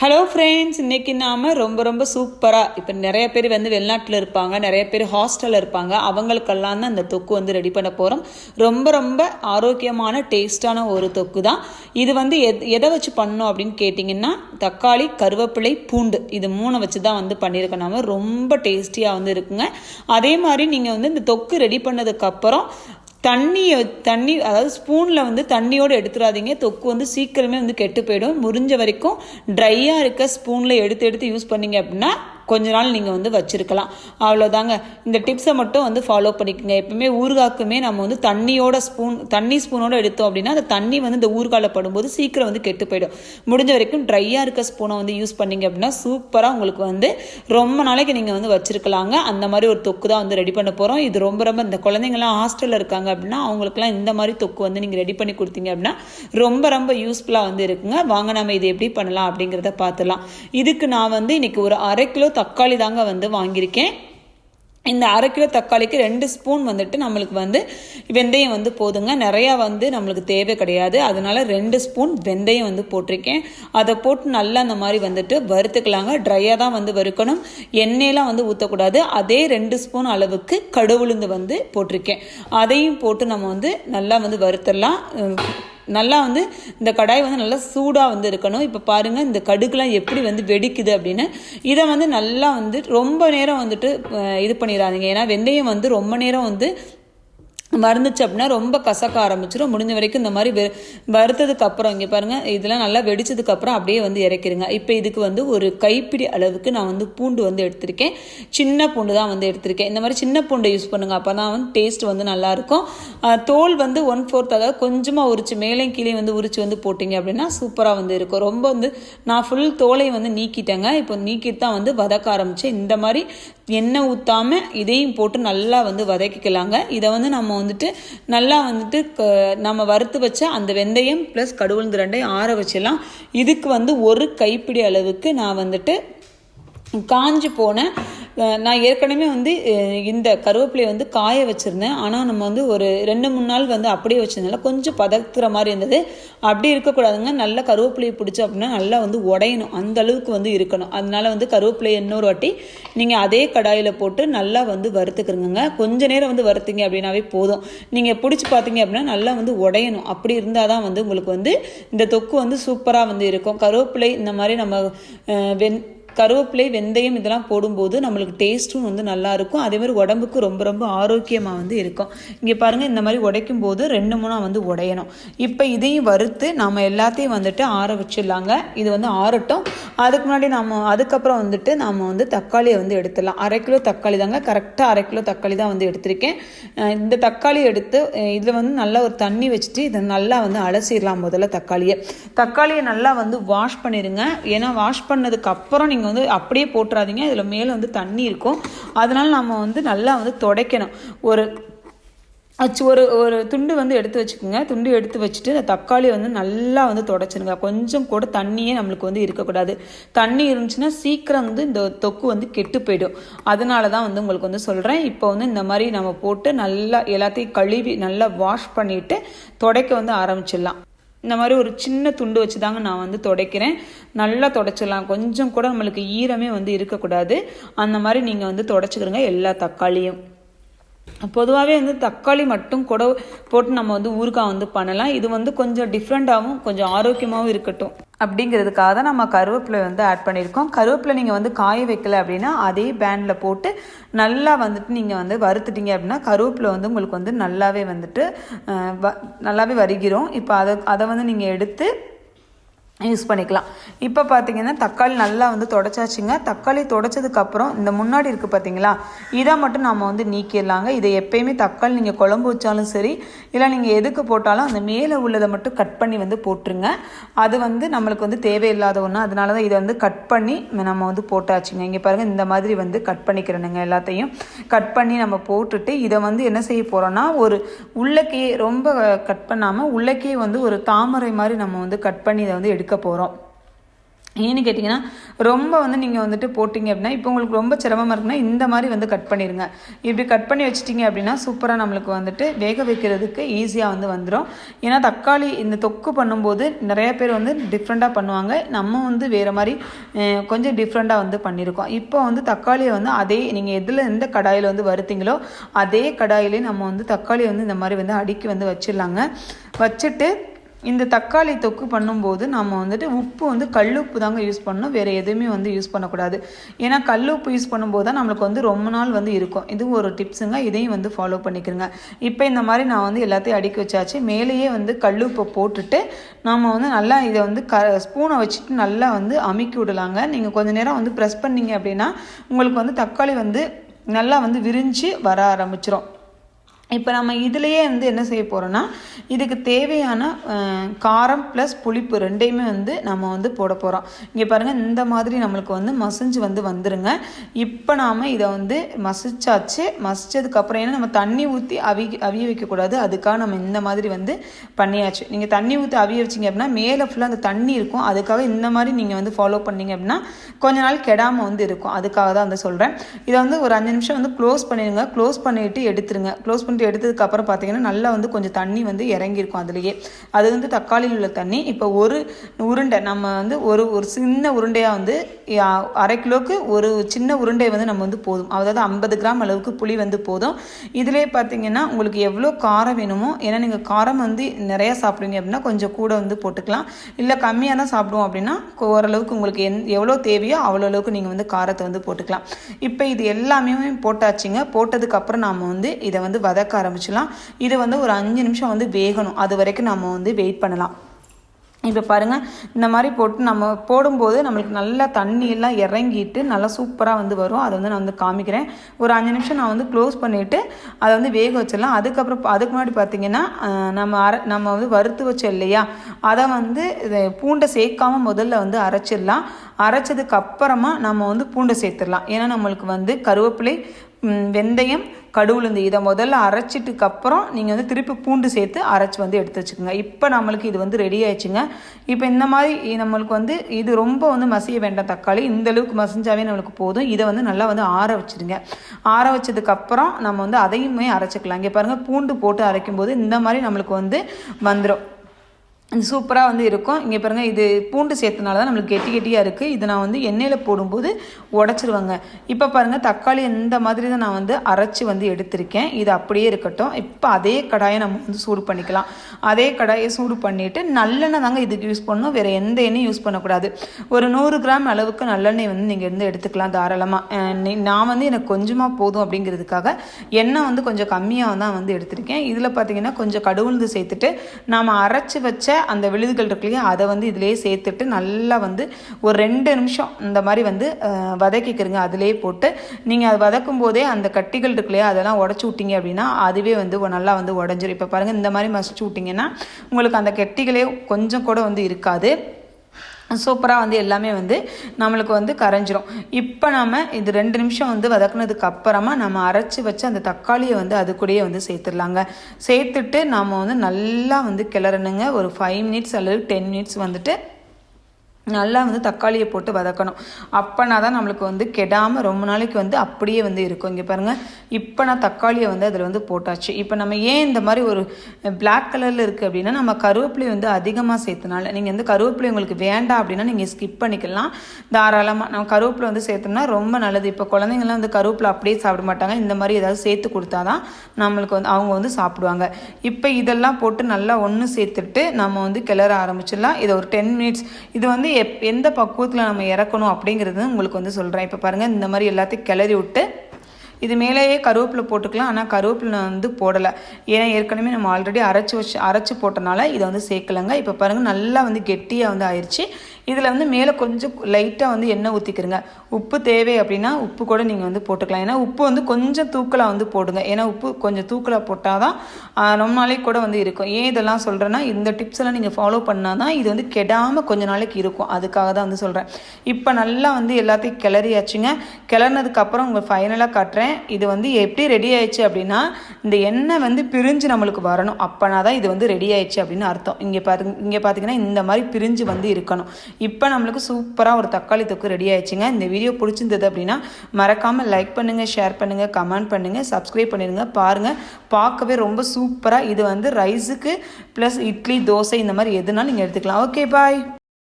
Hello friends இன்னைக்கு நாம ரொம்ப ரொம்ப சூப்பராக இப்போ நிறைய பேர் வந்து வெளிநாட்டில் இருப்பாங்க நிறைய பேர் ஹாஸ்டலில் இருப்பாங்க. அவங்களுக்கெல்லாம் தான் இந்த தொக்கு வந்து ரெடி பண்ண போகிறோம் ரொம்ப ரொம்ப ஆரோக்கியமான டேஸ்டான ஒரு தொக்கு தான் இது வந்து எத் எதை வச்சு பண்ணோம் அப்படின்னு கேட்டிங்கன்னா தக்காளி கருவேப்பிலை பூண்டு. இது மூணை வச்சு தான் வந்து பண்ணியிருக்கோம் நாம. ரொம்ப டேஸ்டியாக வந்து இருக்குங்க. அதே மாதிரி நீங்கள் வந்து இந்த தொக்கு ரெடி பண்ணதுக்கப்புறம் தண்ணியை தண்ணி அதாவது ஸ்பூனில் வந்து தண்ணியோடு எடுத்துடாதீங்க. தொக்கு வந்து சீக்கிரமே வந்து கெட்டு போயிடும். முறிஞ்ச வரைக்கும் ட்ரையாக இருக்க ஸ்பூனில் எடுத்து எடுத்து யூஸ் பண்ணிங்க அப்படின்னா கொஞ்ச நாள் நீங்கள் வந்து வச்சுருக்கலாம். அவ்வளோதாங்க இந்த டிப்ஸை மட்டும் வந்து ஃபாலோ பண்ணிக்கோங்க. எப்பவுமே ஊறுகாக்குமே நம்ம வந்து தண்ணியோட ஸ்பூன் தண்ணி ஸ்பூனோட எடுத்தோம் அப்படின்னா அந்த தண்ணி வந்து இந்த ஊறுகால படும்போது சீக்கிரம் வந்து கெட்டு போயிடும். முடிஞ்ச வரைக்கும் ட்ரையாக இருக்க ஸ்பூனை வந்து யூஸ் பண்ணீங்க அப்படின்னா சூப்பராக உங்களுக்கு வந்து ரொம்ப நாளைக்கு நீங்கள் வந்து வச்சுருக்கலாங்க. அந்த மாதிரி ஒரு தொக்கு தான் வந்து ரெடி பண்ண போகிறோம் இது ரொம்ப ரொம்ப இந்த குழந்தைங்கலாம் ஹாஸ்டலில் இருக்காங்க அப்படின்னா அவங்களுக்குலாம் இந்த மாதிரி தொக்கு வந்து நீங்கள் ரெடி பண்ணி கொடுத்தீங்க அப்படின்னா ரொம்ப ரொம்ப யூஸ்ஃபுல்லாக வந்து இருக்குங்க. வாங்க நம்ம இது எப்படி பண்ணலாம் அப்படிங்கிறத பார்த்துலாம் இதுக்கு நான் வந்து இன்னைக்கு ஒரு அரை கிலோ தக்காளி தாங்க வந்து வாங்கியிருக்கேன். இந்த அரை கிலோ தக்காளிக்கு ரெண்டு ஸ்பூன் வந்துட்டு நம்மளுக்கு வந்து வெந்தயம் வந்து போதுங்க. நிறையா வந்து நம்மளுக்கு தேவை கிடையாது. அதனால ரெண்டு ஸ்பூன் வெந்தயம் வந்து போட்டிருக்கேன். அதை போட்டு நல்லா அந்த மாதிரி வந்துட்டு வறுத்துக்கலாங்க. ட்ரையாக தான் வந்து வறுக்கணும். எண்ணெயெலாம் வந்து ஊற்றக்கூடாது அதே ரெண்டு ஸ்பூன் அளவுக்கு கடுவுளுந்து வந்து போட்டிருக்கேன். அதையும் போட்டு நம்ம வந்து நல்லா வந்து வறுத்தரலாம் நல்லா வந்து இந்த கடாய் வந்து நல்லா சூடாக வந்து இருக்கணும். இப்போ பாருங்கள் இந்த கடுகுலாம் எப்படி வந்து வெடிக்குது அப்படின்னு. இதை வந்து நல்லா வந்து ரொம்ப நேரம் வந்துட்டு இது பண்ணிடாதீங்க. ஏன்னா வெந்தயம் வந்து ரொம்ப நேரம் வந்து மறந்துச்சு அப்படின்னா ரொம்ப கசக்க ஆரம்பிச்சிடும் முடிஞ்ச வரைக்கும் இந்த மாதிரி வெ- வறுத்ததுக்கு அப்புறம் இங்கே பாருங்கள் இதெல்லாம் நல்லா வெடிச்சதுக்கு அப்புறம் அப்படியே வந்து இறக்கிடுங்க இப்போ இதுக்கு வந்து ஒரு கைப்பிடி அளவுக்கு நான் வந்து பூண்டு வந்து எடுத்திருக்கேன். சின்ன பூண்டு தான் வந்து எடுத்திருக்கேன். இந்த மாதிரி சின்ன பூண்டை யூஸ் பண்ணுங்க. அப்போ தான் வந்து டேஸ்ட் வந்து நல்லாயிருக்கும் தோல் வந்து ஒன் ஃபோர்த் அதாவது கொஞ்சமாக உரிச்சு மேலே கீழே வந்து உரிச்சு வந்து போட்டிங்க அப்படின்னா சூப்பராக வந்து இருக்கும். ரொம்ப வந்து நான் ஃபுல் தோலை வந்து நீக்கிட்டேங்க. இப்போ நீக்கிட்டு தான் வந்து வதக்க ஆரம்பித்தேன் இந்த மாதிரி எண்ணெய் ஊற்றாம இதையும் போட்டு நல்லா வந்து வதக்கிக்கலாங்க. இதை வந்து நம்ம வந்துட்டு நல்லா வந்துட்டு க- நம்ம வறுத்து வச்ச அந்த வெந்தயம் ப்ளஸ் கடுவுளுந்து ரெண்டையும் ஆற வச்சிடலாம். இதுக்கு வந்து ஒரு கைப்பிடி அளவுக்கு நான் வந்துட்டு காஞ்சி போன நான் ஏற்கனவே வந்து இந்த கருவேப்பிலையை வந்து காய வச்சுருந்தேன். ஆனால் நம்ம வந்து ஒரு ரெண்டு மூணு நாள் வந்து அப்படியே வச்சுருந்தனால கொஞ்சம் பதத்துற மாதிரி இருந்தது. அப்படி இருக்கக்கூடாதுங்க. நல்ல கருவேப்பிலையை பிடிச்சி அப்படின்னா நல்லா வந்து உடையணும். அந்த அளவுக்கு வந்து இருக்கணும். அதனால வந்து கருவேப்பிலையை இன்னொரு வாட்டி நீங்கள் அதே கடாயில் போட்டு நல்லா வந்து வறுத்துக்கிறங்க கொஞ்ச நேரம் வந்து வறுத்தீங்க அப்படின்னாவே போதும். நீங்கள் பிடிச்சி பார்த்தீங்க அப்படின்னா நல்லா வந்து உடையணும். அப்படி இருந்தால் தான் வந்து உங்களுக்கு வந்து இந்த தொக்கு வந்து சூப்பராக வந்து இருக்கும். கருவேப்பிலை இந்த மாதிரி நம்ம வெண் வெந் கருவேப்பிலை வெந்தயம் இதெல்லாம் போடும்போது நம்மளுக்கு டேஸ்ட்டும் வந்து நல்லா இருக்கும் அதே மாதிரி உடம்புக்கு ரொம்ப ரொம்ப ஆரோக்கியமாக வந்து இருக்கும். இங்கே பாருங்கள் இந்த மாதிரி உடைக்கும் போது ரெண்டு மூணாக வந்து உடையணும். இப்போ இதையும் வறுத்து நம்ம எல்லாத்தையும் வந்துட்டு ஆற வச்சிடலாங்க. இது வந்து ஆறட்டும். அதுக்கு முன்னாடி நம்ம அதுக்கப்புறம் வந்துட்டு நம்ம வந்து தக்காளியை வந்து எடுத்துடலாம். அரை கிலோ தக்காளி தாங்க. கரெக்டாக அரை கிலோ தக்காளி தான் வந்து எடுத்திருக்கேன். இந்த தக்காளி எடுத்து இதில் வந்து நல்லா ஒரு தண்ணி வச்சுட்டு இதை நல்லா வந்து அலசிடலாம் முதல்ல தக்காளியை. தக்காளியை நல்லா வந்து வாஷ் பண்ணிடுங்க. ஏன்னா வாஷ் பண்ணதுக்கு அப்புறம் நீங்கள் வந்து அப்படியே போட்டுறாதீங்க. இதில் மேலே வந்து தண்ணி இருக்கும். அதனால் நம்ம வந்து நல்லா வந்து துடைக்கணும். ஒரு அச்சு ஒரு ஒரு துண்டு வந்து எடுத்து வச்சுக்கோங்க. துண்டு எடுத்து வச்சுட்டு அந்த தக்காளி வந்து நல்லா வந்து தொடச்சிருங்க. கொஞ்சம் கூட தண்ணியே நம்மளுக்கு வந்து இருக்கக்கூடாது. தண்ணி இருந்துச்சுன்னா சீக்கிரம் வந்து இந்த தொக்கு வந்து கெட்டு போயிடும். அதனால தான் வந்து உங்களுக்கு வந்து சொல்கிறேன் இப்போ வந்து இந்த மாதிரி நம்ம போட்டு நல்லா எல்லாத்தையும் கழுவி நல்லா வாஷ் பண்ணிவிட்டு துடைக்க வந்து ஆரம்பிச்சிடலாம். இந்த மாதிரி ஒரு சின்ன துண்டு வச்சு தாங்க நான் வந்து துடைக்கிறேன். நல்லா துடைச்சிடலாம். கொஞ்சம் கூட நம்மளுக்கு ஈரமே வந்து இருக்கக்கூடாது. அந்த மாதிரி நீங்கள் வந்து துடைச்சிக்கிறங்க எல்லா தக்காளியும். பொதுவாகவே வந்து தக்காளி மட்டும் கூட போட்டு நம்ம வந்து ஊறுகாய் வந்து பண்ணலாம். இது வந்து கொஞ்சம் டிஃப்ரெண்ட்டாகவும் கொஞ்சம் ஆரோக்கியமாகவும் இருக்கட்டும். அப்படிங்கிறதுக்காக தான் நம்ம கருவேப்பிலை வந்து ஆட் பண்ணியிருக்கோம். கருவேப்பிலை நீங்கள் வந்து காய வைக்கல அப்படின்னா அதே பேனில் போட்டு நல்லா வந்துட்டு நீங்கள் வந்து வறுத்துட்டீங்க அப்படின்னா கருவேப்பிலை வந்து உங்களுக்கு வந்து நல்லாவே வந்துட்டு வ- நல்லாவே வருகிறோம் இப்போ அதை அதை வந்து நீங்கள் எடுத்து யூஸ் பண்ணிக்கலாம். இப்போ பார்த்தீங்கன்னா தக்காளி நல்லா வந்து தொடச்சாச்சுங்க. தக்காளி தொடச்சதுக்கப்புறம் இந்த முன்னாடி இருக்குது பார்த்தீங்களா இதை மட்டும் நம்ம வந்து நீக்கிடலாங்க. இதை எப்பயுமே தக்காளி நீங்கள் குழம்பு வச்சாலும் சரி இல்லை நீங்கள் எதுக்கு போட்டாலும் அந்த மேலே உள்ளதை மட்டும் கட் பண்ணி வந்து போட்டுருங்க. அது வந்து நம்மளுக்கு வந்து தேவையில்லாத ஒன்று அதனால தான் இதை வந்து கட் பண்ணி நம்ம வந்து போட்டாச்சுங்க. இங்கே பாருங்கள் இந்த மாதிரி வந்து கட் பண்ணிக்கிறேனுங்க எல்லாத்தையும். கட் பண்ணி நம்ம போட்டுட்டு இதை வந்து என்ன செய்ய போகிறோன்னா ஒரு உள்ளக்கே ரொம்ப கட் பண்ணாமல் உள்ளக்கே வந்து ஒரு தாமரை மாதிரி நம்ம வந்து கட் பண்ணி இதை வந்து எடுக்க போகிறோம் ஏன்னு கேட்டிங்கன்னா ரொம்ப வந்து நீங்கள் வந்துட்டு போட்டிங்க அப்படின்னா இப்போ உங்களுக்கு ரொம்ப சிரமமாக இருக்குன்னா இந்த மாதிரி வந்து கட் பண்ணிடுங்க இப்படி கட் பண்ணி வச்சிட்டிங்க அப்படின்னா சூப்பராக நம்மளுக்கு வந்துட்டு வேக வைக்கிறதுக்கு ஈஸியாக வந்து வந்துடும் ஏன்னா தக்காளி இந்த தொக்கு பண்ணும்போது நிறைய பேர் வந்து டிஃப்ரெண்ட்டாக பண்ணுவாங்க. நம்ம வந்து வேறு மாதிரி கொஞ்சம் டிஃப்ரெண்ட்டாக வந்து பண்ணியிருக்கோம் இப்போ வந்து தக்காளியை வந்து அதே நீங்கள் எதில் எந்த கடாயில் வந்து வருத்திங்களோ அதே கடாயிலே நம்ம வந்து தக்காளியை வந்து இந்த மாதிரி வந்து அடுக்கி வந்து வச்சிடலாங்க. வச்சுட்டு இந்த தக்காளி தொக்கு பண்ணும்போது நம்ம வந்துட்டு உப்பு வந்து கல்லுப்பு தாங்க யூஸ் பண்ணணும். வேறு எதுவுமே வந்து யூஸ் பண்ணக்கூடாது. ஏன்னா கல்லுப்பு யூஸ் பண்ணும்போது தான் நம்மளுக்கு வந்து ரொம்ப நாள் வந்து இருக்கும். இது ஒரு டிப்ஸுங்க. இதையும் வந்து ஃபாலோ பண்ணிக்கிறங்க இப்போ இந்த மாதிரி நான் வந்து எல்லாத்தையும் அடுக்கி வச்சாச்சு. மேலேயே வந்து கல்லுப்பை போட்டுட்டு நாம் வந்து நல்லா இதை வந்து க ஸ்பூனை வச்சுட்டு நல்லா வந்து அமுக்கி விடலாங்க. நீங்கள் கொஞ்ச நேரம் வந்து ப்ரெஸ் பண்ணீங்க அப்படின்னா உங்களுக்கு வந்து தக்காளி வந்து நல்லா வந்து விரிஞ்சு வர ஆரம்பிச்சிரும். இப்போ நம்ம இதுலேயே வந்து என்ன செய்ய போகிறோன்னா இதுக்கு தேவையான காரம் ப்ளஸ் புளிப்பு ரெண்டையுமே வந்து நம்ம வந்து போட போகிறோம் இங்கே பாருங்கள் இந்த மாதிரி நம்மளுக்கு வந்து மசிஞ்சு வந்து வந்துருங்க. இப்போ நாம் இதை வந்து மசிச்சாச்சு மசிச்சதுக்கப்புறம் ஏன்னா நம்ம தண்ணி ஊற்றி அவி அவிய வைக்கக்கூடாது அதுக்காக நம்ம இந்த மாதிரி வந்து பண்ணியாச்சு. நீங்கள் தண்ணி ஊற்றி அவிய வச்சிங்க அப்படின்னா மேலே ஃபுல்லாக அந்த தண்ணி இருக்கும். அதுக்காக இந்த மாதிரி நீங்கள் வந்து ஃபாலோ பண்ணீங்க அப்படின்னா கொஞ்ச நாள் கெடாமல் வந்து இருக்கும். அதுக்காக தான் வந்து சொல்கிறேன் இதை வந்து ஒரு அஞ்சு நிமிஷம் வந்து க்ளோஸ் பண்ணிடுங்க. க்ளோஸ் பண்ணிவிட்டு எடுத்துருங்க. க்ளோஸ் பண்ணிட்டு எடுத்ததுக்கப்புறம் பார்த்தீங்கன்னா நல்லா வந்து கொஞ்சம் தண்ணி வந்து இறங்கியிருக்கும் அதுலேயே. அது வந்து தக்காளியில் உள்ள தண்ணி. இப்போ ஒரு உருண்டை நம்ம வந்து ஒரு ஒரு சின்ன உருண்டையாக வந்து அரை கிலோவுக்கு ஒரு சின்ன உருண்டை வந்து நம்ம வந்து போதும். அதாவது ஐம்பது கிராம் அளவுக்கு புளி வந்து போதும். இதிலே பார்த்தீங்கன்னா உங்களுக்கு எவ்வளோ காரம் வேணுமோ ஏன்னா நீங்கள் காரம் வந்து நிறையா சாப்பிடுவீங்க அப்படின்னா கொஞ்சம் கூட வந்து போட்டுக்கலாம். இல்லை கம்மியாக தான் சாப்பிடுவோம் அப்படின்னா ஓரளவுக்கு உங்களுக்கு எந் எவ்வளோ தேவையோ அவ்வளோ அளவுக்கு நீங்கள் வந்து காரத்தை வந்து போட்டுக்கலாம். இப்போ இது எல்லாமே போட்டாச்சுங்க. போட்டதுக்கப்புறம் நாம் வந்து இதை வந்து வதக்க ஆரம்பிச்சிடலாம். இது வந்து ஒரு அஞ்சு நிமிஷம் வந்து வேகணும். அது வரைக்கும் நம்ம வந்து வெயிட் பண்ணலாம். இப்போ பாருங்கள் இந்த மாதிரி போட்டு நம்ம போடும்போது நம்மளுக்கு நல்லா தண்ணியெல்லாம் இறங்கிட்டு நல்லா சூப்பராக வந்து வரும். அதை வந்து நான் வந்து காமிக்கிறேன். ஒரு அஞ்சு நிமிஷம் நான் வந்து க்ளோஸ் பண்ணிவிட்டு அதை வந்து வேக வச்சிடலாம். அதுக்கப்புறம் அதுக்கு முன்னாடி பார்த்தீங்கன்னா நம்ம அரை நம்ம வந்து வறுத்து வச்சோம் இல்லையா? அதை வந்து பூண்டை சேர்க்காம முதல்ல வந்து அரைச்சிடலாம். அரைச்சதுக்கு அப்புறமா நம்ம வந்து பூண்டை சேர்த்துடலாம். ஏன்னா நம்மளுக்கு வந்து கருவேப்பிலை வெந்தயம் கடுவுளுந்து இதை முதல்ல அரைச்சிட்டுக்கு அப்புறம் நீங்கள் வந்து திருப்பி பூண்டு சேர்த்து அரைச்சி வந்து எடுத்து வச்சுக்கோங்க. இப்போ நம்மளுக்கு இது வந்து ரெடி ஆயிடுச்சுங்க. இப்போ இந்த மாதிரி நம்மளுக்கு வந்து இது ரொம்ப வந்து மசிய வேண்டாம் தக்காளி. இந்த அளவுக்கு மசிஞ்சாவே நம்மளுக்கு போதும். இதை வந்து நல்லா வந்து ஆற வச்சுருங்க. ஆற வச்சதுக்கப்புறம் நம்ம வந்து அதையுமே அரைச்சிக்கலாம் இங்கே பாருங்கள் பூண்டு போட்டு அரைக்கும் போது இந்த மாதிரி நம்மளுக்கு வந்து வந்துடும் சூப்பராக வந்து இருக்கும். இங்கே பாருங்கள் இது பூண்டு சேர்த்தனால தான் நம்மளுக்கு கெட்டி கெட்டியாக இருக்குது இது நான் வந்து எண்ணெயில் போடும்போது உடச்சிருவாங்க. இப்போ பாருங்கள் தக்காளி இந்த மாதிரி தான் நான் வந்து அரைச்சி வந்து எடுத்திருக்கேன். இது அப்படியே இருக்கட்டும். இப்போ அதே கடாயை நம்ம வந்து சூடு பண்ணிக்கலாம். அதே கடாயை சூடு பண்ணிவிட்டு நல்லெண்ணெய் தாங்க இதுக்கு யூஸ் பண்ணணும். வேறு எந்த எண்ணெயும் யூஸ் பண்ணக்கூடாது. ஒரு நூறு கிராம் அளவுக்கு நல்லெண்ணெய் வந்து நீங்கள் இருந்து எடுத்துக்கலாம் தாராளமாக நான் வந்து எனக்கு கொஞ்சமாக போதும் அப்படிங்கிறதுக்காக எண்ணெய் வந்து கொஞ்சம் கம்மியாக தான் வந்து எடுத்திருக்கேன். இதில் பார்த்தீங்கன்னா கொஞ்சம் கடுவுந்து சேர்த்துட்டு நாம் அரைச்சி வச்ச அந்த விழுதுகள் இருக்கு இல்லையா அதை வந்து இதிலேயே சேர்த்துட்டு நல்லா வந்து ஒரு ரெண்டு நிமிஷம் இந்த மாதிரி வந்து வதக்கிக்கிறங்க அதிலேயே போட்டு நீங்கள் அது வதக்கும் போதே அந்த கட்டிகள் இருக்கு இல்லையா அதெல்லாம் உடச்சி விட்டீங்க அப்படின்னா அதுவே வந்து நல்லா வந்து உடஞ்சிரும். இப்போ பாருங்கள் இந்த மாதிரி மசிச்சு விட்டிங்கன்னா உங்களுக்கு அந்த கெட்டிகளே கொஞ்சம் கூட வந்து இருக்காது. சூப்பராக வந்து எல்லாமே வந்து நம்மளுக்கு வந்து கரைஞ்சிரும். இப்போ நம்ம இது ரெண்டு நிமிஷம் வந்து வதக்குனதுக்கு அப்புறமா நம்ம அரைச்சி வச்சு அந்த தக்காளியை வந்து அது கூடயே வந்து சேர்த்துடலாங்க. சேர்த்துட்டு நாம் வந்து நல்லா வந்து கிளறணுங்க. ஒரு ஃபைவ் மினிட்ஸ் அல்லது டென் மினிட்ஸ் வந்துட்டு நல்லா வந்து தக்காளியை போட்டு வதக்கணும். அப்போனா தான் நம்மளுக்கு வந்து கெடாமல் ரொம்ப நாளைக்கு வந்து அப்படியே வந்து இருக்கும். இங்கே பாருங்கள் இப்போ நான் தக்காளியை வந்து அதில் வந்து போட்டாச்சு. இப்போ நம்ம ஏன் இந்த மாதிரி ஒரு பிளாக் கலரில் இருக்குது அப்படின்னா நம்ம கருவேப்பிலை வந்து அதிகமாக சேர்த்தனால. நீங்கள் வந்து கருவேப்பிலை உங்களுக்கு வேண்டாம் அப்படின்னா நீங்கள் ஸ்கிப் பண்ணிக்கலாம். தாராளமாக நம்ம கருவேப்பிலை வந்து சேர்த்தோம்னா ரொம்ப நல்லது. இப்போ குழந்தைங்கள்லாம் வந்து கருவேப்பிலை அப்படியே சாப்பிட மாட்டாங்க. இந்த மாதிரி ஏதாவது சேர்த்து கொடுத்தா தான் நம்மளுக்கு வந்து அவங்க வந்து சாப்பிடுவாங்க. இப்போ இதெல்லாம் போட்டு நல்லா ஒன்று சேர்த்துட்டு நம்ம வந்து கிளற ஆரம்பிச்சிடலாம். இதை ஒரு டென் மினிட்ஸ் இது வந்து எப் எந்த பக்குவத்தில் நம்ம இறக்கணும் அப்படிங்கிறது உங்களுக்கு வந்து சொல்கிறேன் இப்போ பாருங்கள் இந்த மாதிரி எல்லாத்தையும் கிளறி விட்டு இது மேலேயே கருவேப்பிலை போட்டுக்கலாம். ஆனால் கருவேப்பிலை நான் வந்து போடலை. ஏன்னா ஏற்கனவே நம்ம ஆல்ரெடி அரைச்சி வச்சு அரைச்சி போட்டனால இதை வந்து சேர்க்கலைங்க. இப்போ பாருங்கள் நல்லா வந்து கெட்டியாக வந்து ஆயிடுச்சு இதில் வந்து மேலே கொஞ்சம் லைட்டாக வந்து எண்ணெய் ஊற்றிக்கிறங்க உப்பு தேவை அப்படின்னா உப்பு கூட நீங்கள் வந்து போட்டுக்கலாம். ஏன்னா உப்பு வந்து கொஞ்சம் தூக்கலாக வந்து போடுங்க. ஏன்னா உப்பு கொஞ்சம் தூக்கலாக போட்டால் தான் ரொம்ப நாளைக்கு கூட வந்து இருக்கும். ஏன் இதெல்லாம் சொல்கிறேன்னா இந்த டிப்ஸ் எல்லாம் நீங்கள் ஃபாலோ பண்ணால் தான் இது வந்து கெடாமல் கொஞ்ச நாளைக்கு இருக்கும். அதுக்காக தான் வந்து சொல்கிறேன் இப்போ நல்லா வந்து எல்லாத்தையும் கிளறியாச்சுங்க. கிளறினதுக்கப்புறம் உங்கள் ஃபைனலாக காட்டுறேன். இது வந்து எப்படி ரெடி ஆயிடுச்சு அப்படின்னா இந்த எண்ணெய் வந்து பிரிஞ்சு நம்மளுக்கு வரணும். அப்போனா தான் இது வந்து ரெடி ஆயிடுச்சு அப்படின்னு அர்த்தம். இங்கே பாரு இங்கே பார்த்தீங்கன்னா இந்த மாதிரி பிரிஞ்சு வந்து இருக்கணும். இப்போ நம்மளுக்கு சூப்பராக ஒரு தக்காளி தொக்கு ரெடி ஆயிடுச்சுங்க. இந்த வீடியோ பிடிச்சிருந்தது அப்படின்னா மறக்காமல் லைக் பண்ணுங்கள் ஷேர் பண்ணுங்கள் கமெண்ட் பண்ணுங்கள் சப்ஸ்கிரைப் பண்ணிடுங்க பாருங்கள் பார்க்கவே ரொம்ப சூப்பராக இது வந்து ரைஸுக்கு ப்ளஸ் இட்லி தோசை இந்த மாதிரி எதுனாலும் நீங்கள் எடுத்துக்கலாம். Okay bye